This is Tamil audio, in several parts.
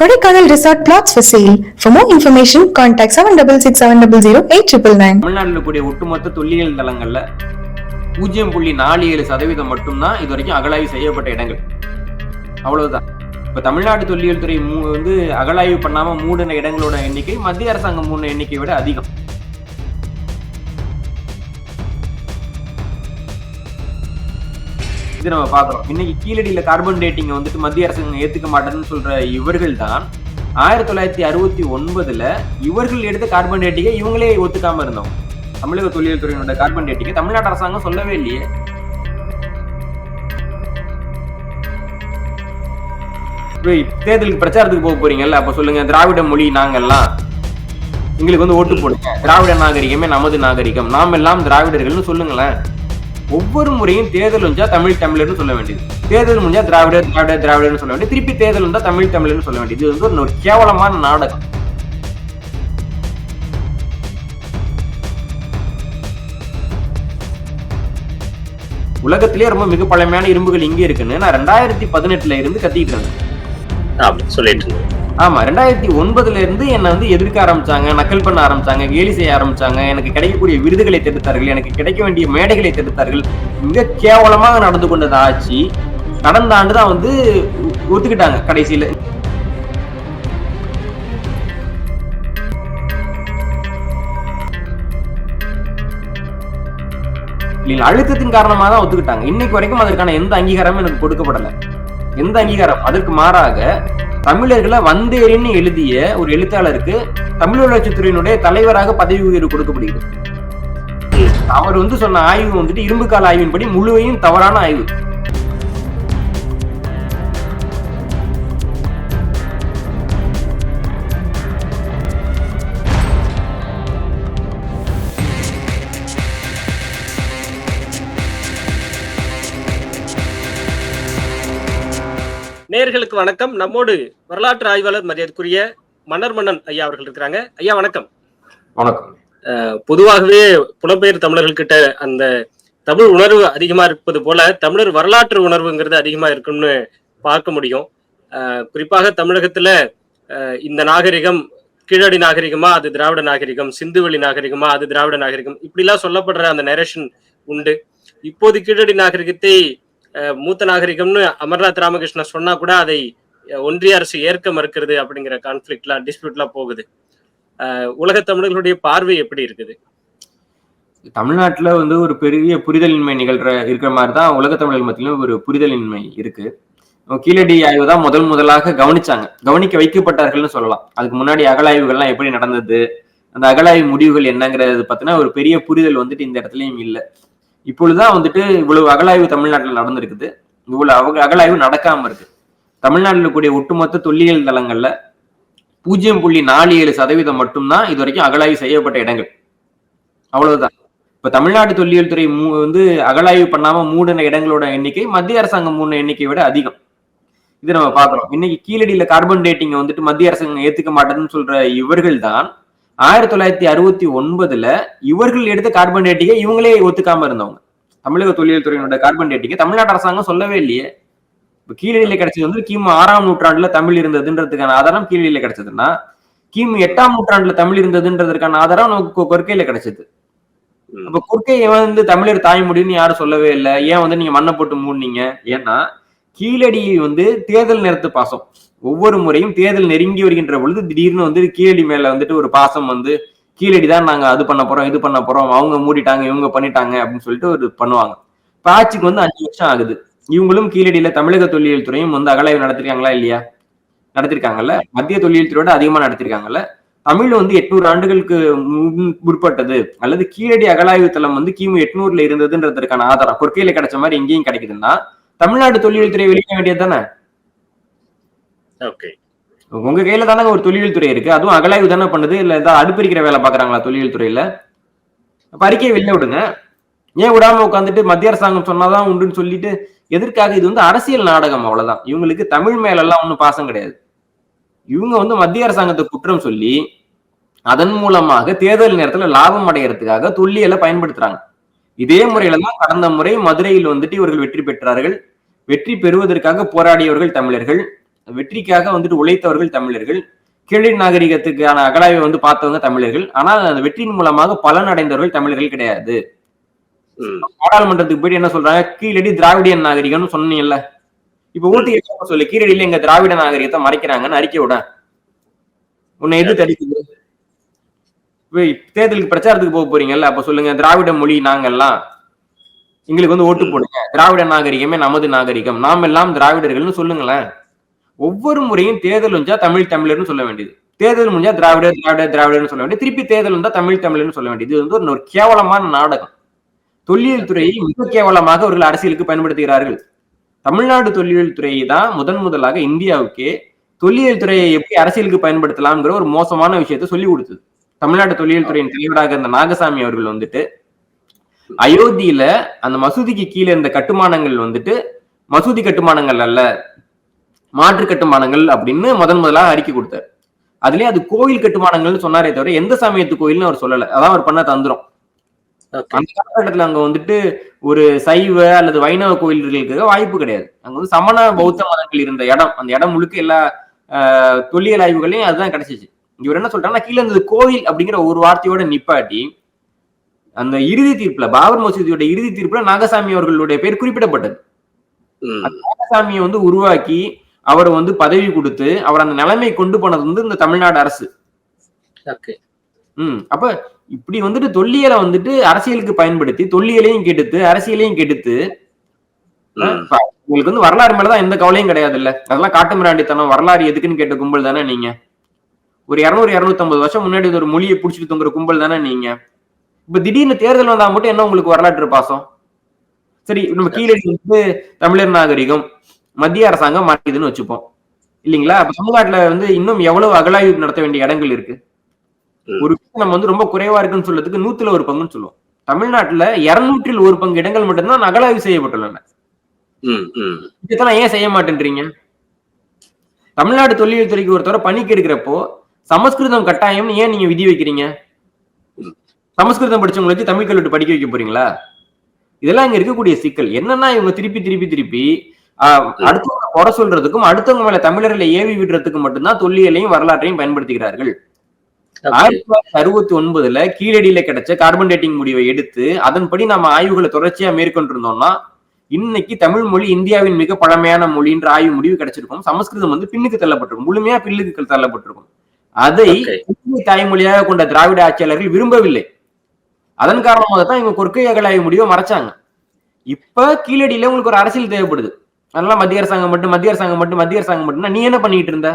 Kodaikanal resort flats for sale for more information contact seven double six seven double zero eight triple nine தமிழ்நாட்டில் கூடிய ஒட்டுமொத்த தொல்லியல் தளங்கள்ல பூஜ்ஜியம் புள்ளி நாலு ஏழு சதவீதம் மட்டும்தான் இது வரைக்கும் அகழாய்வு செய்யப்பட்ட இடங்கள். அவ்வளவுதான். இப்ப தமிழ்நாடு தொல்லியல் துறை மூ- வந்து அகழாய்வு பண்ணாம மூடின இடங்களோட எண்ணிக்கை மத்திய அரசாங்கம் மூடின எண்ணிக்கையை விட அதிகம். இது நம்ம பார்க்குறோம். இன்னைக்கு கீழடியில கார்பன் டேட்டிங் வந்துட்டு மத்திய அரசாங்கம் ஏற்றுக்க மாட்டேன்னு சொல்ற இவர்கள் தான் ஆயிரத்தி தொள்ளாயிரத்தி அறுபத்தி ஒன்பதுல இவர்கள் எடுத்த கார்பன் டேட்டிங்கை இவங்களே ஒத்துக்காமல் இருந்தோம். தமிழக தொழில் துறையினோட கார்பன் டேட்டிங்கை தமிழ்நாடு அரசாங்கம் சொல்லவே இல்லையே. தேர்தலுக்கு பிரச்சாரத்துக்கு போக போறீங்கல்ல அப்ப சொல்லுங்க திராவிட மொழி நாங்கெல்லாம் எங்களுக்கு வந்து ஓட்டு போடுங்க. திராவிட நாகரிகமே நமது நாகரிகம். நாம் எல்லாம் திராவிடர்கள்னு சொல்லுங்களேன். ஒவ்வொரு முறையும் தேர்தல் வந்தா தமிழ் தமிழர்னு சொல்ல வேண்டியது. தேர்தல் முடிஞ்சா திராவிடர் திராவிடர் திராவிடர்னு சொல்ல வேண்டியது. திருப்பி தேர்தல் வந்தா தமிழ் தமிழர்னு சொல்ல வேண்டியது. இது வந்து ஒரு- கேவலமான நாடகம். உலகத்திலேயே ரொம்ப மிக பழமையான இரும்புகள் இங்கே இருக்குன்னு நான் ரெண்டாயிரத்தி பதினெட்டுல இருந்து கத்திட்டு இருந்தேன். சொல்லிட்டு இருந்தேன். ஆமா ரெண்டாயிரத்தி ஒன்பதுல இருந்து என்னை வந்து எதிர்க்க ஆரம்பிச்சாங்க நக்கல் பண்ண ஆரம்பிச்சாங்க கேலி செய்ய ஆரம்பிச்சாங்க. எனக்கு கிடைக்கக்கூடிய விருதுகளை தடுத்தார்கள் எனக்கு கிடைக்க வேண்டிய மேடைகளை தடுத்தார்கள். மிக கேவலமாக நடந்து கொண்டது ஆட்சி. கடந்த ஆண்டு தான் வந்து ஒத்துக்கிட்டாங்க கடைசியில. அழுத்தத்தின் காரணமாக தான் ஒத்துக்கிட்டாங்க. இன்னைக்கு வரைக்கும் அதற்கான எந்த அங்கீகாரமும் எனக்கு கொடுக்கப்படலை. எந்த அங்கீகாரம்? அதற்கு மாறாக தமிழர்களை வந்தேரின்னு எழுதிய ஒரு எழுத்தாளருக்கு தமிழ் வளர்ச்சித்துறையினுடைய தலைவராக பதவி உயர்வு கொடுக்கப்படுகிறது. அவர் வந்து சொன்ன ஆய்வு வந்துட்டு இரும்பு கால ஆய்வின்படி முழுவையும் தவறான ஆய்வு. நேர்களுக்கு வணக்கம். நம்மோடு வரலாற்று ஆய்வாளர் மரியாதைக்குரிய மன்னர் மன்னன் ஐயா அவர்கள் இருக்கிறாங்க. ஐயா வணக்கம். வணக்கம். பொதுவாகவே புலம்பெயர் தமிழர்கள்கிட்ட அந்த தமிழ் உணர்வு அதிகமா இருப்பது போல தமிழர் வரலாற்று உணர்வுங்கிறது அதிகமா இருக்கும்னு பார்க்க முடியும். குறிப்பாக தமிழகத்துல இந்த நாகரிகம் கீழடி நாகரிகமா அது திராவிட நாகரிகம் சிந்துவெளி நாகரிகமா அது திராவிட நாகரிகம் இப்படிலாம் சொல்லப்படுற அந்த நரேஷன் உண்டு. இப்போது கீழடி நாகரிகத்தை மூத்த நாகரிகம்னு அமர்நாத் ராமகிருஷ்ணன் சொன்னா கூட அதை ஒன்றிய அரசு ஏற்க மறுக்கிறது அப்படிங்கிற கான்ஃபிளிக்ட்லாம் டிஸ்பியூட்லாம் போகுது. அஹ், உலகத் தமிழர்களுடைய பார்வை எப்படி இருக்குது? தமிழ்நாட்டுல வந்து ஒரு பெரிய புரிதலின்மை நிகழ்ற இருக்கிற மாதிரி தான் உலக தமிழர்கள் மத்தியிலும் ஒரு புரிதலின்மை இருக்கு. கீழடி ஆய்வு தான் முதல் முதலாக கவனிச்சாங்க. கவனிக்க வைக்கப்பட்டார்கள்னு சொல்லலாம். அதுக்கு முன்னாடி அகலாய்வுகள்லாம் எப்படி நடந்தது? அந்த அகலாய்வு முடிவுகள் என்னங்கிறது பார்த்தீங்கன்னா ஒரு பெரிய புரிதல் வந்துட்டு இந்த இடத்துலையும் இல்லை. இப்பொழுதுதான் வந்துட்டு இவ்வளவு அகழாய்வு தமிழ்நாட்டில் நடந்திருக்குது. இவ்வளவு அக- அகழாய்வு நடக்காம இருக்கு. தமிழ்நாட்டில் கூடிய ஒட்டுமொத்த தொல்லியல் தளங்கள்ல பூஜ்ஜியம் புள்ளி நாலு ஏழு சதவீதம் மட்டும்தான் இது வரைக்கும் அகலாய்வு செய்யப்பட்ட இடங்கள். அவ்வளவுதான். இப்ப தமிழ்நாடு தொல்லியல் துறை மூ வந்து அகழாய்வு பண்ணாம மூடின இடங்களோட எண்ணிக்கை மத்திய அரசாங்கம் மூடின எண்ணிக்கையை விட அதிகம். இது நம்ம பாக்குறோம் இன்னைக்கு கீழடியில கார்பன் டேட்டிங் வந்துட்டு மத்திய அரசாங்கம் ஏத்துக்க மாட்டேன்னு சொல்ற இவர்கள் தான் ஆயிரத்தி தொள்ளாயிரத்தி அறுபத்தி ஒன்பதுல இவர்கள் எடுத்த கார்பன் டேட்டிங்கை இவங்களே ஒத்துக்காம இருந்தவங்க. தமிழக தொல்லியல் துறையினோட கார்பன் டேட்டிங்கை தமிழ்நாடு அரசாங்கம் சொல்லவே இல்லையே. இப்ப கீழடியில கிடைச்சது வந்து கிமு ஆறாம் நூற்றாண்டுல தமிழ் இருந்ததுன்றதுக்கான ஆதாரம் கீழடியில கிடைச்சதுன்னா கிமு எட்டாம் நூற்றாண்டுல தமிழ் இருந்ததுன்றதற்கான ஆதாரம் நமக்கு கொற்கையில கிடைச்சது. அப்ப கொற்கை வந்து தமிழர் தாய்மொழின்னு யாரும் சொல்லவே இல்லை? ஏன் வந்து நீங்க மண்ணை போட்டு மூடினீங்க? ஏன்னா கீழடி வந்து தேர்தல் நேரத்து பாசம். ஒவ்வொரு முறையும் தேர்தல் நெருங்கி வருகின்ற பொழுது திடீர்னு வந்து கீழடி மேல வந்துட்டு ஒரு பாசம் வந்து கீழடி தான் நாங்க அது பண்ண போறோம் இது பண்ண போறோம் அவங்க மூடிட்டாங்க இவங்க பண்ணிட்டாங்க அப்படின்னு சொல்லிட்டு ஒரு பண்ணுவாங்க. இப்ப ஆட்சிக்கு வந்து அஞ்சு வருஷம் ஆகுது. இவங்களும் கீழடியில தமிழக தொல்லியல் துறையும் வந்து அகலாய்வு நடத்திருக்காங்களா இல்லையா? நடத்திருக்காங்கல்ல. மத்திய தொழில் துறையோட அதிகமா நடத்திருக்காங்கல்ல. தமிழ் வந்து எட்நூறு ஆண்டுகளுக்கு முற்பட்டது. அல்லது கீழடி அகலாய்வு தளம் வந்து கிமு எட்நூறுல இருந்ததுன்றதுக்கான ஆதாரம். கொற்கையில கிடைச்ச மாதிரி எங்கேயும் கிடைக்குதுன்னா தமிழ்நாடு தொழில்துறை வெளியிட வேண்டியது தானே? ஓகே. உங்க கையில தானே ஒரு தொழில் துறை இருக்கு. அதுவும் அகலாய்வு தானே பண்ணுது? இல்ல ஏதாவது அடுப்பிரிக்கிற வேலை பாக்குறாங்களா தொழில் துறையில? அப்ப அறிக்கையை வெளில விடுங்க. ஏன் விடாம உட்காந்துட்டு மத்திய அரசாங்கம் சொன்னாதான் உண்டுன்னு சொல்லிட்டு எதற்காக? இது வந்து அரசியல் நாடகம் அவ்வளவுதான். இவங்களுக்கு தமிழ் மேல எல்லாம் ஒண்ணும் பாசம் கிடையாது. இவங்க வந்து மத்திய அரசாங்கத்தை குற்றம் சொல்லி அதன் மூலமாக தேர்தல் நேரத்துல லாபம் அடையறதுக்காக தொல்லியலை பயன்படுத்துறாங்க. இதே முறையில தான் கடந்த முறை மதுரையில் வந்துட்டு இவர்கள் வெற்றி பெற்றார்கள். வெற்றி பெறுவதற்காக போராடியவர்கள் தமிழர்கள். வெற்றிக்காக வந்துட்டு உழைத்தவர்கள் தமிழர்கள். கீழடி நாகரிகத்துக்கான அகலாய்வை வந்து பார்த்தவங்க தமிழர்கள். ஆனால் அந்த வெற்றியின் மூலமாக பலன் அடைந்தவர்கள் தமிழர்கள் கிடையாது. ம், நாடாளுமன்றத்துக்கு போயிட்டு என்ன சொல்றாங்க? கீழடி திராவிடியன் நாகரிகம்னு சொன்னீங்கல்ல. இப்ப கேட்காம சொல்லு. கீழடியில எங்க திராவிட நாகரிகத்தை மறைக்கிறாங்கன்னு அறிக்கை விட. உன்னை எது தடுக்குது தேர்தலுக்கு பிரச்சாரத்துக்கு போக போறீங்கல்ல அப்ப சொல்லுங்க திராவிட மொழி நாங்கெல்லாம் எங்களுக்கு வந்து ஓட்டு போடுங்க. திராவிட நாகரிகமே நமது நாகரிகம். நாம் எல்லாம் திராவிடர்கள்னு சொல்லுங்களேன். ஒவ்வொரு முறையும் தேர்தல் வந்தா தமிழ் தமிழர்னு சொல்ல வேண்டியது. தேர்தல் முடிஞ்சா திராவிட திராவிட திராவிடர்னு சொல்ல வேண்டியது. திருப்பி தேர்தல் வந்தா தமிழ் தமிழர்னு சொல்ல வேண்டியது. இது வந்து ஒரு- கேவலமான நாடகம். தொல்லியல் துறையை மிக கேவலமாக அவர்கள் அரசியலுக்கு பயன்படுத்துகிறார்கள். தமிழ்நாடு தொல்லியல் துறையை தான் முதன் முதலாக இந்தியாவுக்கே தொல்லியல் துறையை எப்படி அரசியலுக்கு பயன்படுத்தலாம்ங்கிற ஒரு மோசமான விஷயத்தை சொல்லி கொடுத்தது. தமிழ்நாடு தொழில் துறையின் தலைவராக இருந்த நாகசாமி அவர்கள் வந்துட்டு அயோத்தியில அந்த மசூதிக்கு கீழே இருந்த கட்டுமானங்கள் வந்துட்டு மசூதி கட்டுமானங்கள் அல்ல மாற்று கட்டுமானங்கள் அப்படின்னு முதன் முதலாக அறிக்கை கொடுத்தார். அதுலயே அது கோயில் கட்டுமானங்கள்னு சொன்னாரே தவிர எந்த சமயத்து கோயில்னு அவர் சொல்லல. அதான் அவர் பண்ண தந்திரம். அந்த காலகட்டத்துல அங்க வந்துட்டு ஒரு சைவ அல்லது வைணவ கோயில்களுக்கு வாய்ப்பு கிடையாது. அங்க வந்து சமண பௌத்த மதங்கள் இருந்த இடம். அந்த இடம் முழுக்க எல்லா தொல்லியல் ஆய்வுகளையும் அதுதான் கிடைச்சிச்சு. இவர் என்ன சொல்றாங்கன்னா கீழே இருந்தது கோயில் அப்படிங்கிற ஒரு வார்த்தையோட நிப்பாட்டி அந்த இறுதி தீர்ப்புல பாபர் மசூதியோட இறுதி தீர்ப்புல நாகசாமி அவர்களுடைய பேர் குறிப்பிடப்பட்டது. நாகசாமியை வந்து உருவாக்கி அவர் வந்து பதவி கொடுத்து அவர் அந்த நிலைமை கொண்டு போனது வந்து இந்த தமிழ்நாடு அரசு. ஓகே. ம் அப்ப இப்படி வந்துட்டு தொல்லியலை வந்துட்டு அரசியலுக்கு பயன்படுத்தி தொல்லியலையும் கெடுத்து அரசியலையும் கெடுத்து உங்களுக்கு வந்து வரலாறு மேலதான் எந்த கவலையும் கிடையாது இல்ல அதெல்லாம் காட்டு மிராண்டித்தனம் வரலாறு எதுக்குன்னு கேட்ட கும்பல் தானே நீங்க. ஒரு இருநூறு இருநூத்தி வருஷம் முன்னாடி ஒரு மொழியை புடிச்சிட்டு தொங்குற கும்பல் தானே நீங்க. இப்ப திடீர்னு தேர்தல் வந்தா மட்டும் என்ன உங்களுக்கு வரலாற்று பாசம்? சரி நம்ம கீழடி வந்து தமிழர் நாகரிகம் மத்திய அரசாங்கம் மாற்றிதுன்னு வச்சுப்போம். இல்லைங்களா? தமிழ்நாட்டுல வந்து இன்னும் எவ்வளவு அகலாய்வு நடத்த வேண்டிய இடங்கள் இருக்கு. ஒரு நம்ம வந்து ரொம்ப குறைவா இருக்குன்னு சொல்றதுக்கு நூத்துல ஒரு பங்குன்னு சொல்லுவோம். தமிழ்நாட்டுல இருநூற்றில் ஒரு பங்கு இடங்கள் மட்டும்தான் அகலாய்வு செய்யப்பட்டுள்ளன. இதெல்லாம் ஏன் செய்ய மாட்டேன்றீங்க? தமிழ்நாடு தொல்லியல் துறைக்கு ஒருத்தர பணிக்கு எடுக்கிறப்போ சமஸ்கிருதம் கட்டாயம்னு ஏன் நீங்க விதி வைக்கிறீங்க? சமஸ்கிருதம் படிச்சவங்களை வச்சு தமிழ் கல்வெட்டு படிக்க வைக்க போறீங்களா? இதெல்லாம் இங்க இருக்கக்கூடிய சிக்கல். என்னன்னா இவங்க திருப்பி திருப்பி திருப்பி அடுத்தவங்க குறை சொல்றதுக்கும் அடுத்தவங்க மேல தமிழர்களை ஏவி விடுறதுக்கும் மட்டும்தான் தொல்லியலையும் வரலாற்றையும் பயன்படுத்துகிறார்கள். ஆயிரத்தி தொள்ளாயிரத்தி அறுபத்தி ஒன்பதுல கீழடியில கிடைச்ச கார்பன் டேட்டிங் முடிவை எடுத்து அதன்படி நம்ம ஆய்வுகளை தொடர்ச்சியா மேற்கொண்டிருந்தோம்னா இன்னைக்கு தமிழ் மொழி இந்தியாவின் மிக பழமையான மொழின்ற ஆய்வு முடிவு கிடைச்சிருக்கும். சமஸ்கிருதம் வந்து பின்னுக்கு தள்ளப்பட்டிருக்கும். முழுமையா பின்னுக்கு தள்ளப்பட்டிருக்கும். அதை தாய்மொழியாக கொண்ட திராவிட ஆட்சியாளர்கள் விரும்பவில்லை. அதன் காரணமாக தான் இவங்க கொற்கை அகலாய்வு முடிவை மறைச்சாங்க. இப்ப கீழடியில உங்களுக்கு ஒரு அரசியல் தேவைப்படுது. அதெல்லாம் மத்திய அரசாங்கம் மட்டும் மத்திய அரசாங்கம் மட்டும் மத்திய அரசாங்கம் மட்டும்னா நீ என்ன பண்ணிட்டு இருந்த.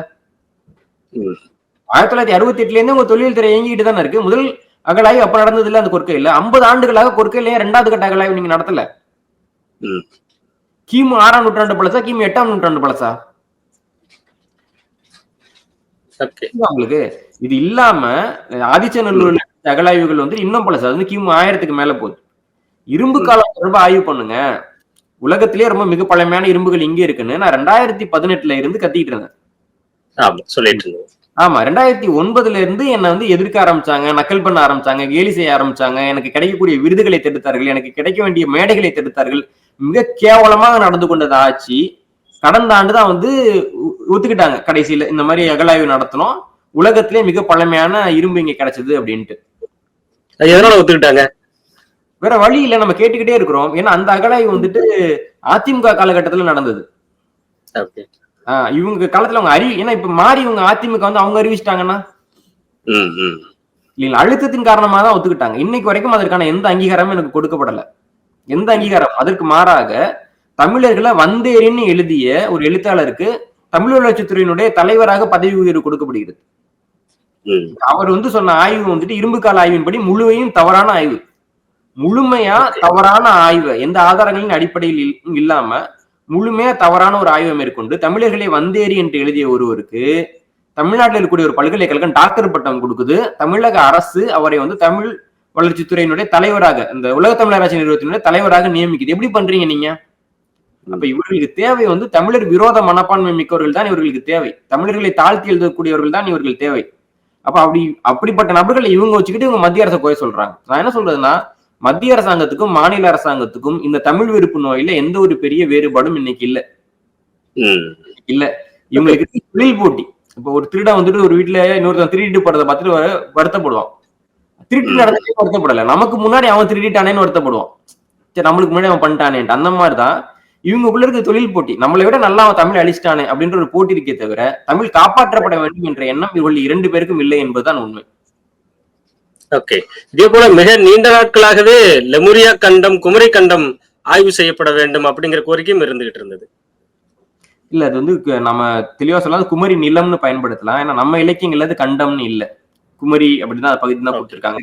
ஆயிரத்தி தொள்ளாயிரத்தி அறுபத்தி எட்டுல இருந்து உங்க தொழில் துறை இயங்கிட்டு தானே இருக்கு. முதல் அகலாய்வு அப்ப நடந்தது இல்ல அந்த கொற்கையில ஐம்பது ஆண்டுகளாக கொற்கையில ஏன் ரெண்டாவது கட்ட அகலாய்வு நீங்க நடத்தல. கிமு ஆறாம் நூற்றாண்டு பழசா கிமு எட்டாம் நூற்றாண்டு பழசா? உங்களுக்கு. இது இல்லாம ஆதிச்சநல்லூர்ல அகலாய்வுகள் வந்து இன்னும் பழசு. அது வந்து கிமு ஆயிரத்துக்கு மேல போகுது. இரும்பு காலம் தொடர்பா ஆய்வு பண்ணுங்க. உலகத்திலேயே ரொம்ப மிக பழமையான இரும்புகள் இங்கே இருக்குன்னு நான் ரெண்டாயிரத்தி பதினெட்டுல இருந்து கத்திட்டு இருந்தேன். சொல்லிட்டு ஆமா ரெண்டாயிரத்தி ஒன்பதுல இருந்து என்னை வந்து எதிர்க்க ஆரம்பிச்சாங்க நக்கல் பண்ண ஆரம்பிச்சாங்க கேலி செய்ய ஆரம்பிச்சாங்க எனக்கு கிடைக்கக்கூடிய விருதுகளை தடுத்தார்கள் எனக்கு கிடைக்க வேண்டிய மேடைகளை தடுத்தார்கள். மிக கேவலமாக நடந்து கொண்டது ஆட்சி கடந்த ஆண்டு தான் வந்து ஒத்துக்கிட்டாங்க. கடைசியில இந்த மாதிரி அகலாய்வு நடத்தணும் உலகத்திலே மிக பழமையான இரும்பு இங்க கிடைச்சது அப்படின்ட்டு. எதனால ஒத்துக்கிட்டாங்க? வேற வழி இல்ல நம்ம கேட்டுக்கிட்டே இருக்கிறோம். ஏன்னா அந்த அகலாய்வு வந்துட்டு அதிமுக காலகட்டத்துல நடந்தது. இவங்க காலத்துல அவங்க அறிவி ஏன்னா இப்ப மாறி இவங்க அதிமுக வந்து அவங்க அறிவிச்சிட்டாங்கன்னா? இல்லைங்களா அழுத்தத்தின் காரணமா தான் ஒத்துக்கிட்டாங்க. இன்னைக்கு வரைக்கும் அதற்கான எந்த அங்கீகாரமும் எனக்கு கொடுக்கப்படல. எந்த அங்கீகாரம்? அதற்கு மாறாக தமிழர்களை வந்தேரின்னு எழுதிய ஒரு எழுத்தாளருக்கு தமிழ் வளர்ச்சித்துறையினுடைய தலைவராக பதவி உயர்வு கொடுக்கப்படுகிறது. அவர் வந்து சொன்ன ஆய்வு வந்துட்டு இரும்பு கால ஆய்வின்படி முழுமையும் தவறான ஆய்வு. முழுமையா தவறான ஆய்வு எந்த ஆதாரங்களின் அடிப்படையில் இல்- இல்லாம முழுமையா தவறான ஒரு ஆய்வை மேற்கொண்டு தமிழர்களை வந்தேரி என்று எழுதிய ஒருவருக்கு தமிழ்நாட்டில் இருக்கக்கூடிய ஒரு பல்கலைக்கழகம் டாக்டர் பட்டம் கொடுக்குது. தமிழக அரசு அவரை வந்து தமிழ் வளர்ச்சித்துறையினுடைய தலைவராக இந்த உலக தமிழராட்சி நிறுவனத்தினுடைய தலைவராக நியமிக்குது. எப்படி பண்றீங்க நீங்க? அப்ப இவர்களுக்கு தேவை வந்து தமிழர் விரோத மனப்பான்மை மிக்கவர்கள் தான் இவர்களுக்கு தேவை. தமிழர்களை தாழ்த்தி எழுதக்கூடியவர்கள் தான் இவர்கள் தேவை. அப்ப அப்படி அப்படிப்பட்ட நபர்களை இவங்க வச்சுக்கிட்டு இவங்க மத்திய அரசை குறை சொல்றாங்க. நான் என்ன சொல்றதுன்னா மத்திய அரசாங்கத்துக்கும் மாநில அரசாங்கத்துக்கும் இந்த தமிழ் வெறுப்பு நோயில எந்த ஒரு பெரிய வேறுபாடும் இன்னைக்கு இல்ல. இல்ல. இவங்களுக்கு தொழில் போட்டி. இப்போ ஒரு திருடன் வந்துட்டு ஒரு வீட்டுல இன்னொருத்தன் திருடிட்டு போறதை பார்த்துட்டு வருத்தப்படுவான். திருட்டு. நடந்தே வருத்தப்படல. நமக்கு முன்னாடி அவன் திருடிட்டானேன்னு வருத்தப்படுவான். சரி நம்மளுக்கு முன்னாடி அவன் பண்ணிட்டானேன்ட்டு. அந்த மாதிரிதான் இவங்களுக்குள்ள இருக்க தொழில் போட்டி. நம்மளை விட நல்லா அவன் தமிழ் அழிச்சிட்டானே அப்படின்ற ஒரு போட்டி இருக்கே தவிர தமிழ் காப்பாற்றப்பட வேண்டும் என்ற எண்ணம் இவர்கள் இரண்டு பேருக்கும் இல்லை என்பதுதான் உண்மை. ஓகே. இதே போல மிக நீண்ட நாட்களாகவே லெமுரியா கண்டம் குமரி கண்டம் ஆய்வு செய்யப்பட வேண்டும் அப்படிங்கிற கோரிக்கையும் இருந்துகிட்டு இருந்தது. இல்ல அது வந்து நம்ம தெளிவா சொல்லலாம் குமரி நிலம்னு பயன்படுத்தலாம். ஏன்னா நம்ம இலக்கியங்கள்ல அது கண்டம்னு இல்ல. குமரி அப்படிதான் அந்த பகுதி தான். கொடுத்திருக்காங்க.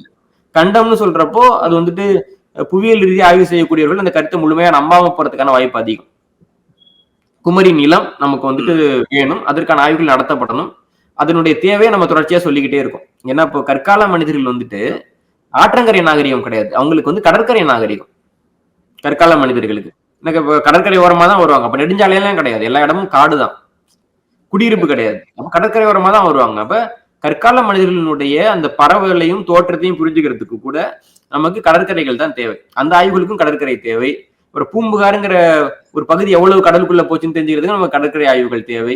கண்டம்னு சொல்றப்போ அது வந்துட்டு புவியியல் ரீதியா ஆய்வு செய்யக்கூடியவர்கள் அந்த கருத்தை முழுமையா நம்பாம போறதுக்கான வாய்ப்பு அதிகம். குமரி நிலம் நமக்கு வந்துட்டு வேணும். அதற்கான ஆய்வுகள் நடத்தப்படணும். அதனுடைய தேவையை நம்ம தொடர்ச்சியா சொல்லிக்கிட்டே இருக்கோம். ஏன்னா இப்போ கற்கால மனிதர்கள் வந்துட்டு ஆற்றங்கரை நாகரிகம் கிடையாது. அவங்களுக்கு வந்து கடற்கரை நாகரிகம். கற்கால மனிதர்களுக்கு. எனக்கு இப்போ கடற்கரை ஓரமா தான் வருவாங்க. அப்ப நெடுஞ்சாலையெல்லாம் கிடையாது. எல்லா இடமும் காடு தான். குடியிருப்பு கிடையாது. அப்போ கடற்கரை ஓரமா தான் வருவாங்க. அப்ப கற்கால மனிதர்களுடைய அந்த பறவைகளையும் தோற்றத்தையும் புரிஞ்சுக்கிறதுக்கு கூட நமக்கு கடற்கரைகள் தான் தேவை. அந்த ஆய்வுகளுக்கும் கடற்கரை தேவை. ஒரு பூம்புகாருங்கிற ஒரு பகுதி எவ்வளவு கடலுக்குள்ள போச்சுன்னு தெரிஞ்சுக்கிறதுக்கு நமக்கு கடற்கரை ஆய்வுகள் தேவை.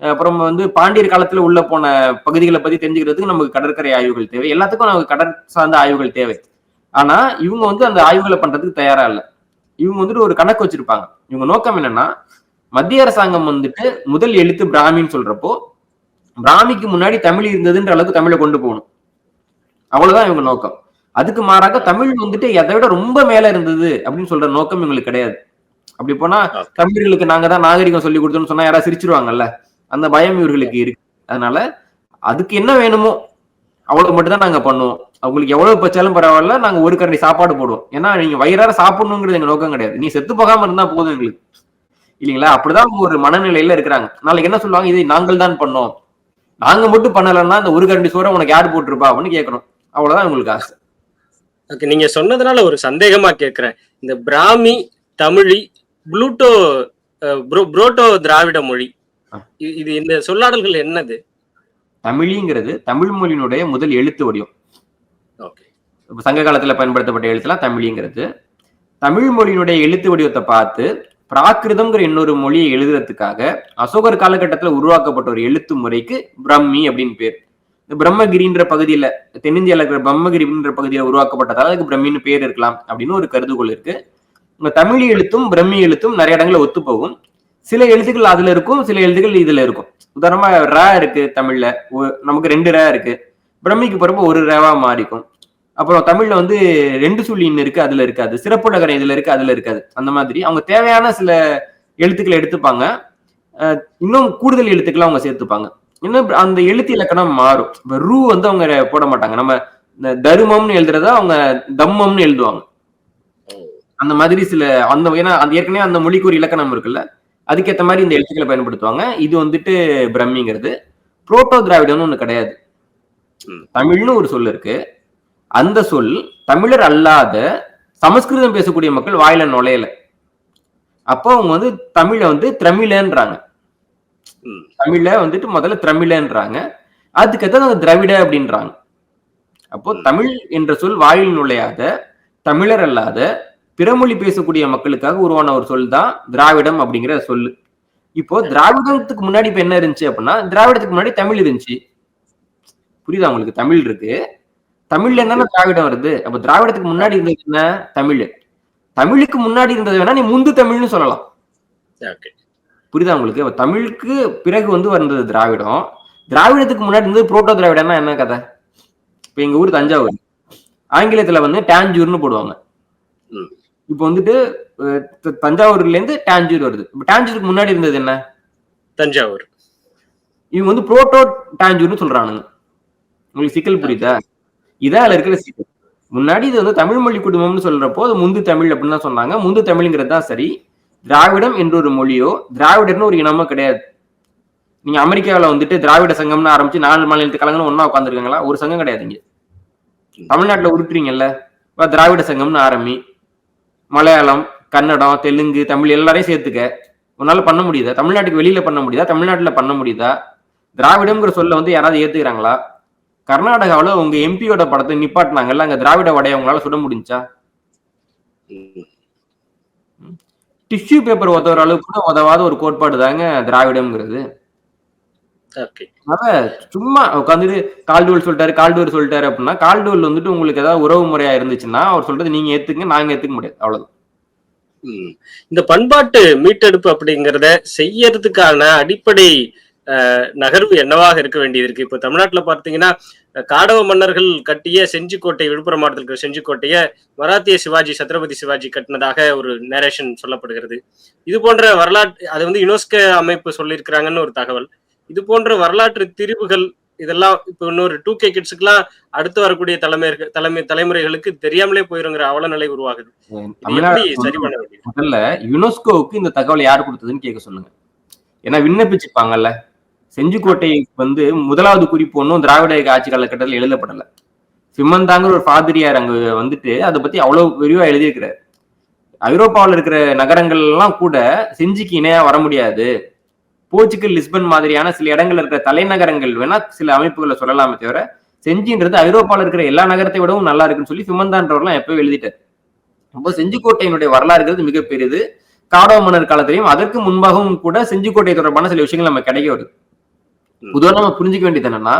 அப்புறம் வந்து பாண்டியர் காலத்துல உள்ள போன பகுதிகளை பத்தி தெரிஞ்சுக்கிறதுக்கு நமக்கு கடற்கரை ஆய்வுகள் தேவை. எல்லாத்துக்கும் நமக்கு கடல் சார்ந்த ஆய்வுகள் தேவை. ஆனா இவங்க வந்து அந்த ஆய்வுகளை பண்றதுக்கு தயாரா இல்ல. இவங்க வந்துட்டு ஒரு கணக்கு வச்சிருப்பாங்க. இவங்க நோக்கம் என்னன்னா மத்திய அரசாங்கம் வந்துட்டு முதல் எழுத்து பிராமின்னு சொல்றப்போ பிராமிக்கு முன்னாடி தமிழ் இருந்ததுன்ற அளவுக்கு தமிழை கொண்டு போகணும். அவ்வளவுதான் இவங்க நோக்கம். அதுக்கு மாறாக தமிழ் வந்துட்டு எதை விட ரொம்ப மேல இருந்தது அப்படின்னு சொல்ற நோக்கம் இவங்களுக்கு கிடையாது. அப்படி போனா. தமிழர்களுக்கு நாங்க தான் நாகரிகம் சொல்லி கொடுத்தோம்னு சொன்னா யாராவது சிரிச்சிருவாங்கல்ல? அந்த பயம் இவர்களுக்கு இருக்கு. அதனால அதுக்கு என்ன வேணுமோ அவ்வளவு மட்டும் தான் நாங்க பண்ணுவோம். அவங்களுக்கு எவ்வளவு பச்சாலும் பரவாயில்ல நாங்க ஒரு கரண்டி சாப்பாடு போடுவோம். ஏன்னா நீங்க வயிறார சாப்பிடணுங்கிறது எங்க நோக்கம் கிடையாது. நீ செத்து போகாம இருந்தா போதும் எங்களுக்கு. இல்லைங்களா? அப்படிதான் ஒரு மனநிலையில இருக்கிறாங்க. நாளைக்கு என்ன சொல்லுவாங்க? இதை நாங்கள் தான் பண்ணோம். நாங்க மட்டும் பண்ணலன்னா இந்த ஒரு கரண்டி சோற உனக்கு யார் போட்டிருப்பா? அப்படின்னு கேட்கணும். அவ்வளவுதான் உங்களுக்கு ஆசை. ஓகே நீங்க சொன்னதுனால ஒரு சந்தேகமா கேக்குறேன் இந்த Brahmi Tamili Pluto ah, proto திராவிட மொழி இது இந்த சொல்லாடல்கள் என்னது? தமிழிங்கிறது தமிழ் மொழியினுடைய முதல் எழுத்து வடிவம். ஓகே. சங்க காலத்துல பயன்படுத்தப்பட்ட எழுத்துலாம் தமிழிங்கிறது. தமிழ் மொழியினுடைய எழுத்து வடிவத்தை பார்த்து பிராகிருதம்ங்கிற இன்னொரு மொழியை எழுதுறதுக்காக அசோகர் காலகட்டத்துல உருவாக்கப்பட்ட ஒரு எழுத்து முறைக்கு பிரம்மி அப்படின்னு பேர். இந்த பிரம்மகிரின்ற பகுதியில தென்னிந்தியால இருக்கிற பிரம்மகிரின்ற பகுதியில உருவாக்கப்பட்டதால அதுக்கு பிரம்மின்னு பேர் இருக்கலாம் அப்படின்னு ஒரு கருதுகோள் இருக்கு. இந்த தமிழ் எழுத்தும் பிரம்மி எழுத்தும் நிறைய இடங்களில் ஒத்து போகும் சில எழுத்துக்கள் அதுல இருக்கும் சில எழுத்துக்கள் இதுல இருக்கும். உதாரணமா ரே இருக்கு தமிழ்ல. நமக்கு ரெண்டு ரே இருக்கு. பிரம்மிக்கு போறப்ப ஒரு ரேவா மாறிக்கும். அப்புறம் தமிழ்ல வந்து ரெண்டு சொல்லி இன்னும் இருக்கு அதுல இருக்காது. சிறப்பு நகரம் இதுல இருக்கு அதுல இருக்காது. அந்த மாதிரி. அவங்க தேவையான சில எழுத்துக்களை எடுத்துப்பாங்க. இன்னும் கூடுதல் எழுத்துக்களை அவங்க சேர்த்துப்பாங்க. இன்னும் அந்த எழுத்து இலக்கணம் மாறும். இப்ப ரூ வந்து அவங்க போட மாட்டாங்க. நம்ம இந்த தருமம்னு எழுதுறத அவங்க தம்மம்னு எழுதுவாங்க. அந்த மாதிரி சில அந்த ஏன்னா அந்த ஏற்கனவே அந்த மொழிக்கு ஒரு இலக்கணம் இருக்குல்ல. அதுக்கேற்ற மாதிரி இந்த எழுத்துக்களை பயன்படுத்துவாங்க. இது வந்துட்டு பிரம்மிங்கிறது. புரோட்டோ திராவிடம்னு ஒண்ணு கிடையாது. தமிழ்னு ஒரு சொல் இருக்கு. அந்த சொல் தமிழர் அல்லாத சமஸ்கிருதம் பேசக்கூடிய மக்கள் வாயில நுழையல. அப்போ அவங்க வந்து தமிழை வந்து திரமிழன்றாங்க. தமிழ வந்துட்டு முதல்ல திரமிழன்றாங்க. அதுக்கடுத்து அவங்க திராவிட அப்படின்றாங்க. அப்போ. தமிழ் என்ற சொல் வாயில் நுழையாத தமிழர் அல்லாத பிறமொழி பேசக்கூடிய மக்களுக்காக உருவான ஒரு சொல் தான் திராவிடம் அப்படிங்கிற சொல்லு. இப்போ திராவிடத்துக்கு முன்னாடி இப்ப என்ன இருந்துச்சு அப்படின்னா திராவிடத்துக்கு முன்னாடி தமிழ் இருந்துச்சு. புரியுதா உங்களுக்கு? தமிழ் இருக்கு. தமிழ்ல என்னன்னா திராவிடம் வருது? அப்ப திராவிடத்துக்கு முன்னாடி இருந்தது என்ன? தமிழ். தமிழுக்கு முன்னாடி இருந்தது வேணா நீ முந்து தமிழ்னு சொல்லலாம். புரியுதா உங்களுக்கு? அப்ப தமிழுக்கு பிறகு வந்து வந்தது திராவிடம். திராவிடத்துக்கு முன்னாடி இருந்தது புரோட்டோ திராவிடம்னா என்ன கதை? இப்ப எங்க ஊர் தஞ்சாவூர். ஆங்கிலத்துல வந்து டான்ஜூர்னு போடுவாங்க. இப்போ வந்துட்டு தஞ்சாவூர்ல இருந்து டான்ஜூர் வருது. இப்ப டான்ஜூருக்கு முன்னாடி இருந்தது என்ன? தஞ்சாவூர். இவங்க வந்து புரோட்டோ டான்ஜூர்னு சொல்றானுங்க. உங்களுக்கு சிக்கல் புரியுதா? இதான் அதுல இருக்கிற சிக்கல். முன்னாடி இது வந்து தமிழ் மொழி குடும்பம்னு சொல்றப்போ அது முந்து தமிழ் அப்படின்னு தான் சொன்னாங்க. முந்து தமிழ்ங்கிறது தான் சரி. திராவிடம் என்ற ஒரு மொழியோ திராவிடர்னு ஒரு இனமோ கிடையாது. நீங்க அமெரிக்காவுல வந்துட்டு திராவிட சங்கம்னு ஆரம்பிச்சு நாலு மாநிலத்து கலங்கன்னு ஒண்ணா உட்காந்துருக்காங்களா ஒரு சங்கம் கிடையாது இங்க. தமிழ்நாட்டுல உருட்டுறீங்கல்ல? திராவிட சங்கம்னு ஆரம்பி. மலையாளம் கன்னடம் தெலுங்கு தமிழ் எல்லாரையும் சேர்த்துக்க. உன்னால பண்ண முடியுதா? தமிழ்நாட்டுக்கு வெளியில பண்ண முடியுதா? தமிழ்நாட்டுல பண்ண முடியுதா? திராவிடம்ங்கிற சொல்ல வந்து யாராவது ஏத்துக்கிறாங்களா? கர்நாடகாவுல உங்க எம்பியோட படத்தை நிப்பாட்டினாங்கல்ல அங்க திராவிட வடைய உங்களால சுட முடிஞ்சா. டிஷ்யூ பேப்பர் உதவுற அளவுக்கு கூட உதவாத ஒரு கோட்பாடு தாங்க திராவிடம்ங்கிறது. சும்மா உட்காந்துட்டு கால்டுவல் சொல்லிட்டாரு கால்டுவல் சொல்லிட்டாரு அப்படின்னா கால்டுவல் வந்துட்டு உங்களுக்கு ஏதாவது உறவு முறையா இருந்துச்சுன்னா அவர் சொல்றது நீங்க ஏத்துங்க நாங்க ஏத்துக்க முடியாது. அவ்வளவுதான். இந்த பண்பாட்டு மீட்டெடுப்பு அப்படிங்கறத செய்யறதுக்கான அடிப்படை நகர்வு என்னவாக இருக்க வேண்டியது இருக்கு? இப்ப தமிழ்நாட்டுல பார்த்தீங்கன்னா அஹ், காடவ மன்னர்கள் கட்டிய செஞ்சிக்கோட்டை விழுப்புரம் மாவட்டத்தில் இருக்கிற செஞ்சிக்கோட்டையை மராத்திய சிவாஜி சத்ரபதி சிவாஜி கட்டினதாக ஒரு நேரேஷன் சொல்லப்படுகிறது. இது போன்ற வரலாற்று அது வந்து யுனெஸ்கோ அமைப்பு சொல்லியிருக்கிறாங்கன்னு ஒரு தகவல். இது போன்ற வரலாற்று திரிவுகள் இதெல்லாம் இப்போ இன்னொரு டூ கே கிட்ஸுக்குலாம் அடுத்து வரக்கூடிய தலைமை தலைமை தலைமுறைகளுக்கு தெரியாமலே போயிருங்கிற அவல நிலை உருவாகுது சரி பண்ண வேண்டியது முதல்ல யுனெஸ்கோவுக்கு இந்த தகவலை யார் கொடுத்ததுன்னு கேட்க சொல்லுங்க. ஏன்னா விண்ணப்பிச்சிருப்பாங்கல்ல. செஞ்சிக்கோட்டை வந்து முதலாவது குறிப்பு ஒன்றும் திராவிட ஆட்சி காலகட்டத்தில் எழுதப்படல. சிம்மந்தாங்கிற ஒரு ஃபாதிரியார் அங்க வந்துட்டு அதை பத்தி அவ்வளவு விரிவா எழுதியிருக்கிறார். ஐரோப்பாவில் இருக்கிற நகரங்கள் எல்லாம் கூட செஞ்சிக்கு இணையா வர முடியாது. போர்ச்சுகல் லிஸ்பன் மாதிரியான சில இடங்கள்ல இருக்கிற தலைநகரங்கள் வேணா சில அமைப்புகளை சொல்லலாமே தவிர செஞ்சின்றது ஐரோப்பாவில் இருக்கிற எல்லா நகரத்தை விடவும் நல்லா இருக்குன்னு சொல்லி சிம்மந்தான்றவர்லாம் எப்போ எழுதிட்டார். அப்போ செஞ்சிக்கோட்டையினுடைய வரலாறுங்கிறது மிகப்பெரியது காடோ காடவ மன்னர் காலத்திலையும் அதற்கு முன்பாகவும் கூட செஞ்சிக்கோட்டை தொடர்பான சில விஷயங்கள் நம்ம கிடைக்க வருது. பொதுவாக நம்ம புரிஞ்சுக்க வேண்டியது என்னன்னா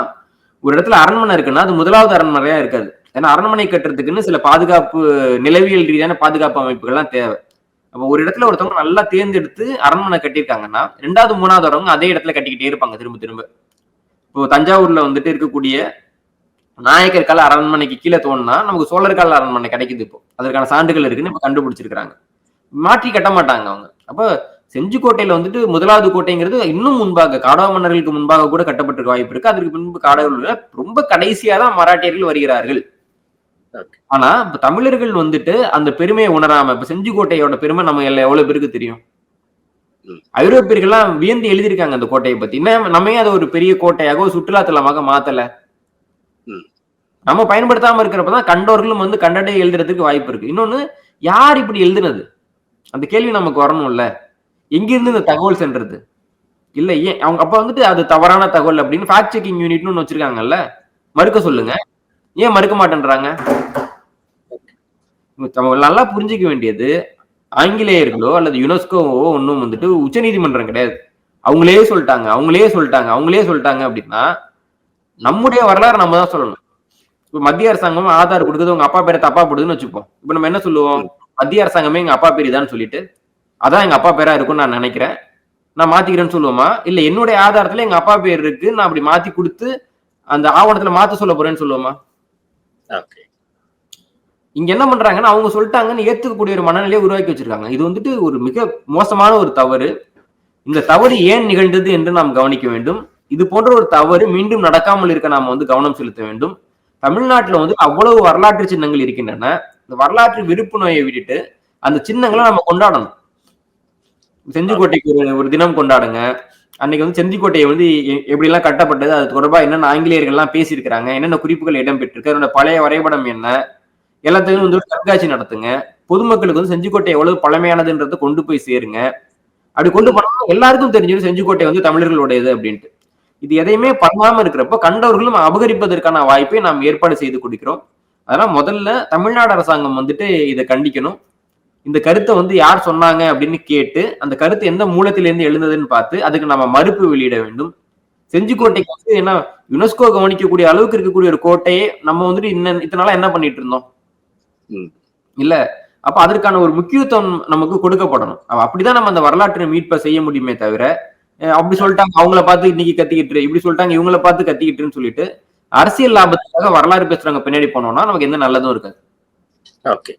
ஒரு இடத்துல அரண்மனை இருக்குன்னா அது முதலாவது அரண்மனையா இருக்காது. ஏன்னா அரண்மனை கட்டுறதுக்குன்னு சில பாதுகாப்பு நிலவியல் ரீதியான பாதுகாப்பு அமைப்புகள்லாம் தேவை. அப்போ ஒரு இடத்துல ஒருத்தவங்க நல்லா தேர்ந்தெடுத்து அரண்மனை கட்டியிருக்காங்கன்னா ரெண்டாவது மூணாவது வரவங்க அதே இடத்துல கட்டிக்கிட்டே இருப்பாங்க திரும்ப திரும்ப. இப்போ தஞ்சாவூர்ல வந்துட்டு இருக்கக்கூடிய நாயக்கர் கால அரண்மனைக்கு கீழே தோணுனா நமக்கு சோழர் கால அரண்மனை கிடைக்குது இப்போ. அதற்கான சான்றுகள் இருக்குன்னு இப்ப கண்டுபிடிச்சிருக்காங்க மாற்றி கட்ட மாட்டாங்க அவங்க. அப்போ செஞ்சிக்கோட்டையில வந்துட்டு முதலாவது கோட்டைங்கிறது இன்னும் முன்பாக காடவ மன்னர்களுக்கு முன்பாக கூட கட்டப்பட்டிருக்க வாய்ப்பு இருக்கு. அதற்கு முன்பு காடவர்கள் ரொம்ப கடைசியா தான் மராட்டியர்கள் வருகிறார்கள். ஆனா இப்ப தமிழர்கள் வந்துட்டு அந்த பெருமையை உணராம இப்ப செஞ்சிக்கோட்டையோட பெருமை நம்ம எல்லாம் எவ்வளவு பேருக்கு தெரியும். ஐரோப்பியர்கள்லாம் வியந்து எழுதியிருக்காங்க அந்த கோட்டையை பத்தி. நம்ம அதை ஒரு பெரிய கோட்டையாக ஒரு சுற்றுலா தலமாக மாத்தல. நம்ம பயன்படுத்தாம இருக்கிறப்பதான் கண்டோர்களும் வந்து கண்டடை எழுதுறதுக்கு வாய்ப்பு இருக்கு. இன்னொன்னு யார் இப்படி எழுதுனது? அந்த கேள்வி நமக்கு வரணும்ல. எங்கிருந்து இந்த தகவல் சென்றது? இல்ல ஏன் அவங்க அப்ப வந்துட்டு அது தவறான தகவல் அப்படின்னு ஃபேக்ட் செக்கிங் யூனிட்னு ஒண்ணு வச்சிருக்காங்கல்ல? மறுக்க சொல்லுங்க. ஏன் மறுக்க மாட்டேன்றாங்க? நம்ம நல்லா புரிஞ்சுக்க வேண்டியது ஆங்கிலேயர்களோ அல்லது யுனெஸ்கோவோ ஒன்றும் வந்துட்டு உச்சநீதிமன்றம் கிடையாது. அவங்களே சொல்லிட்டாங்க அவங்களே சொல்லிட்டாங்க அவங்களே சொல்லிட்டாங்க அப்படின்னா நம்முடைய வரலாறு நம்ம தான் சொல்லணும். இப்போ மத்திய அரசாங்கம் ஆதார் கொடுக்குது உங்க அப்பா பேரை தப்பா போடுதுன்னு வச்சுப்போம். இப்போ நம்ம என்ன சொல்லுவோம்? மத்திய அரசாங்கமே எங்க அப்பா பேர் இதான்னு சொல்லிட்டு அதான் எங்க அப்பா பேரா இருக்கும்னு நான் நினைக்கிறேன். நான் மாத்திக்கிறேன்னு சொல்லுவோமா? இல்ல என்னுடைய ஆதாரத்துல எங்க அப்பா பேர் இருக்கு நான் அப்படி மாத்தி கொடுத்து அந்த ஆவணத்துல மாத்த சொல்ல போறேன்னு சொல்லுவோமா? இங்க என்ன பண்றாங்கன்னா அவங்க சொல்லிட்டாங்கன்னு ஏத்துக்கக்கூடிய ஒரு மனநிலையை உருவாக்கி வச்சிருக்காங்க. இது வந்துட்டு ஒரு மிக மோசமான ஒரு தவறு. இந்த தவறு ஏன் நிகழ்ந்தது என்று நாம் கவனிக்க வேண்டும். இது போன்ற ஒரு தவறு மீண்டும் நடக்காமல் இருக்க நாம் வந்து கவனம் செலுத்த வேண்டும். தமிழ்நாட்டுல வந்து அவ்வளவு வரலாற்று சின்னங்கள் இருக்கின்றன. இந்த வரலாற்று விருப்பு நோயை விட்டுட்டு அந்த சின்னங்களை நம்ம கொண்டாடணும். செஞ்சுக்கோட்டைக்கு ஒரு தினம் கொண்டாடுங்க. அன்னைக்கு வந்து செஞ்சிக்கோட்டையை வந்து எ- எப்படிலாம் கட்டப்பட்டது அது தொடர்பாக என்னென்ன ஆங்கிலேயர்கள்லாம் பேசியிருக்கிறாங்க என்னென்ன குறிப்புகள் இடம்பெற்றிருக்கு அதோட பழைய வரைபடம் என்ன எல்லாத்தையும் வந்து கண்காட்சி நடத்துங்க. பொதுமக்களுக்கு வந்து செஞ்சிக்கோட்டை எவ்வளவு பழமையானதுன்றதை கொண்டு போய் சேருங்க. அப்படி கொண்டு போனா எல்லாருக்கும் தெரிஞ்சிடும் செஞ்சிக்கோட்டை வந்து தமிழர்களுடையது அப்படின்ட்டு. இது எதையுமே பண்ணாம இருக்கிறப்ப கண்டவர்களும் அபகரிப்பதற்கான வாய்ப்பை நாம் ஏற்பாடு செய்து கொடுக்கிறோம். அதனால் முதல்ல தமிழ்நாடு அரசாங்கம் வந்துட்டு இதை கண்டிக்கணும். இந்த கருத்தை வந்து யார் சொன்னாங்க அப்படின்னு கேட்டு அந்த கருத்து எந்த மூலத்திலிருந்து எழுந்ததுன்னு பார்த்து அதுக்கு நம்ம மறுப்பு வெளியிட வேண்டும். செஞ்சிக்கோட்டைக்கு வந்து என்ன யுனெஸ்கோ கவனிக்கக்கூடிய அளவுக்கு இருக்கக்கூடிய ஒரு கோட்டையே நம்ம வந்துட்டு இன்ன இத்தனை நாளா என்ன பண்ணிட்டு இருந்தோம். இல்ல. அப்ப அதற்கான ஒரு முக்கியத்துவம் நமக்கு கொடுக்கப்படணும். அப்ப அப்படிதான் நம்ம அந்த வரலாற்றை மீட்பை செய்ய முடியுமே தவிர அப்படி சொல்லிட்டாங்க அவங்கள பார்த்து இன்னைக்கு கத்திக்கிட்டு இப்படி சொல்லிட்டாங்க இவங்கள பார்த்து கத்திக்கிட்டுன்னு சொல்லிட்டு அரசியல் லாபத்துக்காக வரலாறு பேசுறவங்க பின்னாடி போனோம்னா நமக்கு எந்த நல்லதும் இருக்காது. ஓகே.